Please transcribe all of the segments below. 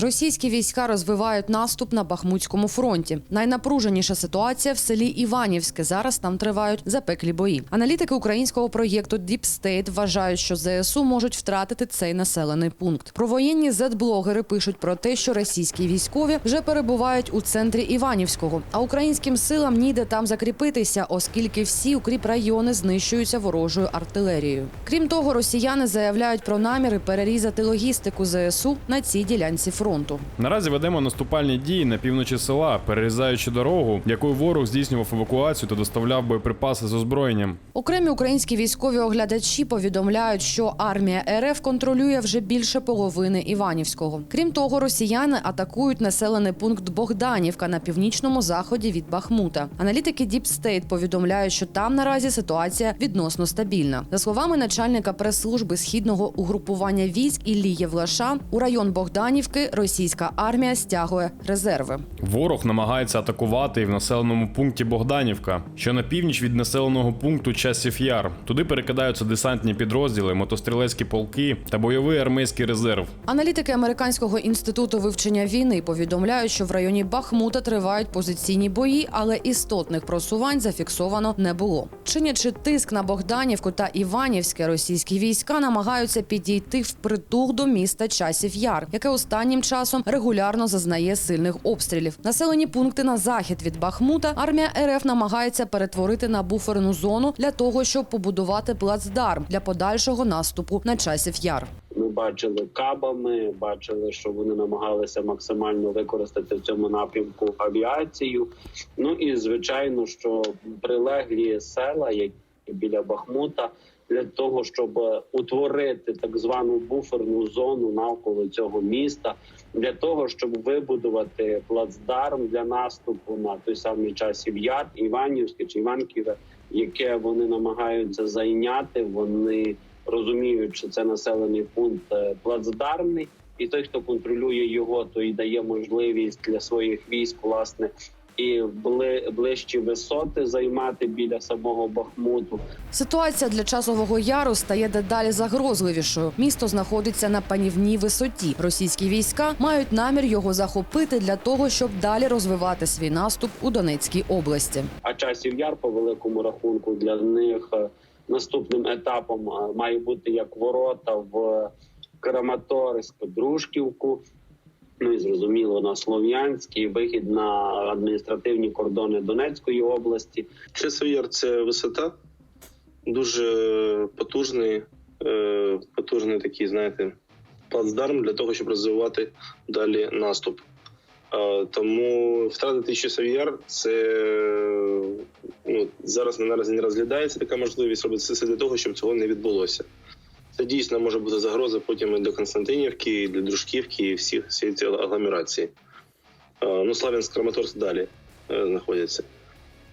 Російські війська розвивають наступ на Бахмутському фронті. Найнапруженіша ситуація в селі Іванівське. Зараз там тривають запеклі бої. Аналітики українського проєкту Deep State вважають, що ЗСУ можуть втратити цей населений пункт. Провоєнні зет-блогери пишуть про те, що російські військові вже перебувають у центрі Іванівського, а українським силам ніде там закріпитися, оскільки всі укріп райони знищуються ворожою артилерією. Крім того, росіяни заявляють про наміри перерізати логістику ЗСУ на цій ділянці фронту. Наразі ведемо наступальні дії на півночі села, перерізаючи дорогу, якою ворог здійснював евакуацію та доставляв боєприпаси з озброєнням. Окремі українські військові оглядачі повідомляють, що армія РФ контролює вже більше половини Іванівського. Крім того, росіяни атакують населений пункт Богданівка на північному заході від Бахмута. Аналітики Deep State повідомляють, що там наразі ситуація відносно стабільна. За словами начальника прес-служби східного угрупування військ Іллі Євлаша, у район Богданівки російська армія стягує резерви. Ворог намагається атакувати і в населеному пункті Богданівка, що на північ від населеного пункту Часів Яр. Туди перекидаються десантні підрозділи, мотострілецькі полки та бойовий армійський резерв. Аналітики американського інституту вивчення війни повідомляють, що в районі Бахмута тривають позиційні бої, але істотних просувань зафіксовано не було. Чинячи тиск на Богданівку та Іванівське, російські війська намагаються підійти впритул до міста Часів Яр, яке останнім часом регулярно зазнає сильних обстрілів. Населені пункти на захід від Бахмута армія РФ намагається перетворити на буферну зону для того, щоб побудувати плацдарм для подальшого наступу на Часів Яр. Ми бачили кабами, бачили, що вони намагалися максимально використати в цьому напрямку авіацію. Ну і звичайно, що прилеглі села, які біля Бахмута, для того, щоб утворити так звану буферну зону навколо цього міста, для того, щоб вибудувати плацдарм для наступу на той самий часів яр, Іванівське чи Іванківе, яке вони намагаються зайняти. Вони розуміють, що це населений пункт е, плацдармний, і той, хто контролює його, то і дає можливість для своїх військ, власне, і бли, ближчі висоти займати біля самого Бахмуту. Ситуація для часового яру стає дедалі загрозливішою. Місто знаходиться на панівній висоті. Російські війська мають намір його захопити для того, щоб далі розвивати свій наступ у Донецькій області. А часів яр по великому рахунку для них е, наступним етапом е, має бути як ворота в Краматорськ, Дружківку. Ну і зрозуміло на Слов'янський вихід на адміністративні кордони Донецької області. Часовий – це висота, дуже потужний, е, потужний такий, знаєте, плацдарм для того, щоб розвивати далі наступ. Е, Тому втратити часовий яр це ну, зараз наразі не розглядається така можливість робити все для того, щоб цього не відбулося. Це дійсно може бути загроза потім і до Константинівки, і для Дружківки, і всіх всієї агломерації. Е, Ну, Славянськ, Краматорськ далі е, знаходяться.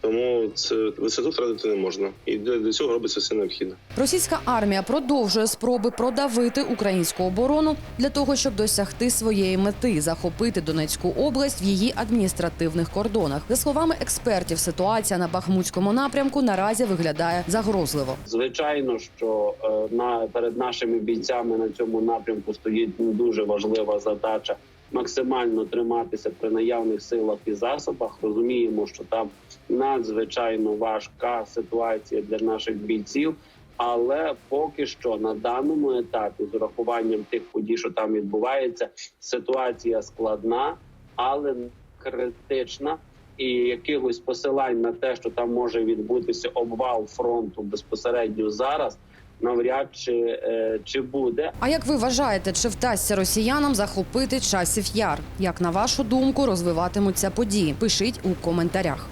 Тому це висоту втратити не можна. І для, для цього робиться все необхідне. Російська армія продовжує спроби продавити українську оборону для того, щоб досягти своєї мети захопити Донецьку область в її адміністративних кордонах. За словами експертів, ситуація на Бахмутському напрямку наразі виглядає загрозливо. Звичайно, що е, на перед нашими бійцями на цьому напрямку стоїть дуже важлива задача максимально триматися при наявних силах і засобах. Розуміємо, що там надзвичайно важка ситуація для наших бійців. Але поки що на даному етапі, з урахуванням тих подій, що там відбувається, ситуація складна, але критична. І якихось посилань на те, що там може відбутися обвал фронту безпосередньо зараз, навряд чи, е, чи буде. А як ви вважаєте, чи вдасться росіянам захопити часів яр? Як на вашу думку розвиватимуться події? Пишіть у коментарях.